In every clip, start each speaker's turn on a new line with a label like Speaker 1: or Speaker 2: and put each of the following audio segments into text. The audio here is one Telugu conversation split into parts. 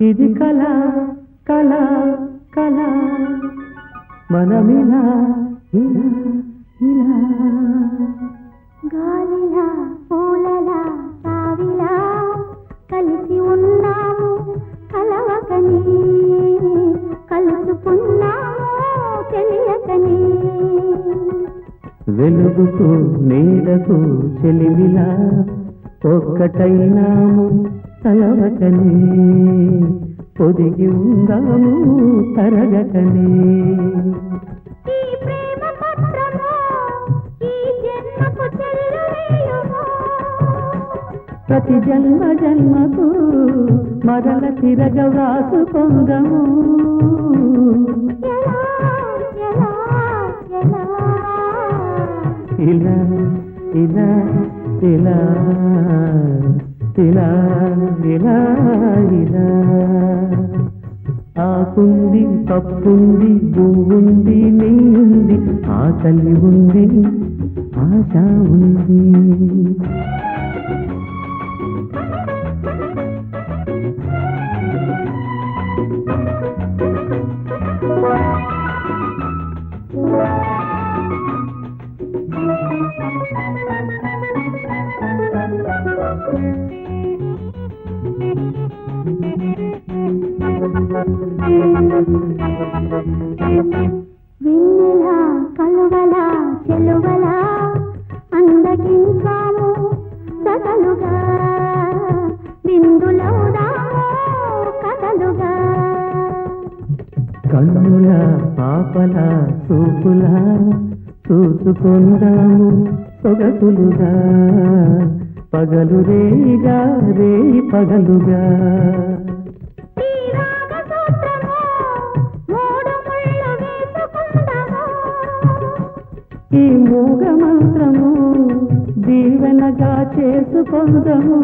Speaker 1: ఇది కళ కళ కళ. మనమిలా ఇలా ఇలా.
Speaker 2: గాలిలా పూలలా కలిసి ఉన్నాము కలవకని. కలుసుకున్నాము తెలియకని.
Speaker 1: వెలుగుకు నీడకు చెలిమిలా ఒక్కటైనాము కలవకనే పొదిగి ఉందాము తరగకనే ప్రతి జన్మ జన్మకు మరల తిరగ వ్రాసుకొందము ఇలా ఇలా ఇలా ఇలా ఇలా ఇలా ఆకుంది పప్పుంది పువ్వుంది నెయ్యుంది ఆకలి ఉంది ఆశ ఉంది.
Speaker 2: వెన్నెల కలువల చెలువల అందగించాము సగలుగా బిందులవుదాము కథలుగా.
Speaker 1: కన్నుల పాపల చూపుల చూసుకుందాము. సొగసులుగా పగలు రేయిగా రేయి పగలుగా.
Speaker 2: ఈ రాగ
Speaker 1: మూగ మంత్రము దీవెనగా చేసుకుందాము.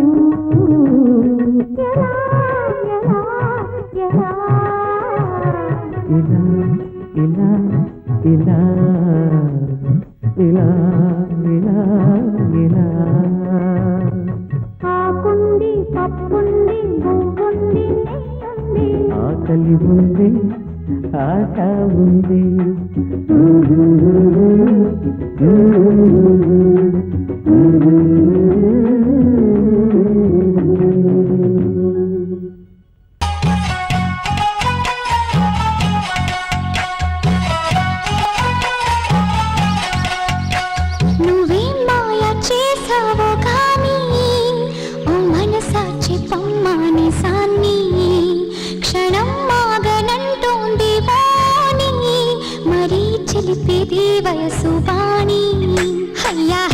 Speaker 1: ఇలా ఇలా ఇలా ఇలా. ఆకలి ఉంది ఆశ ఉంది.
Speaker 2: వాణి వయసు వాణి. అయ్యా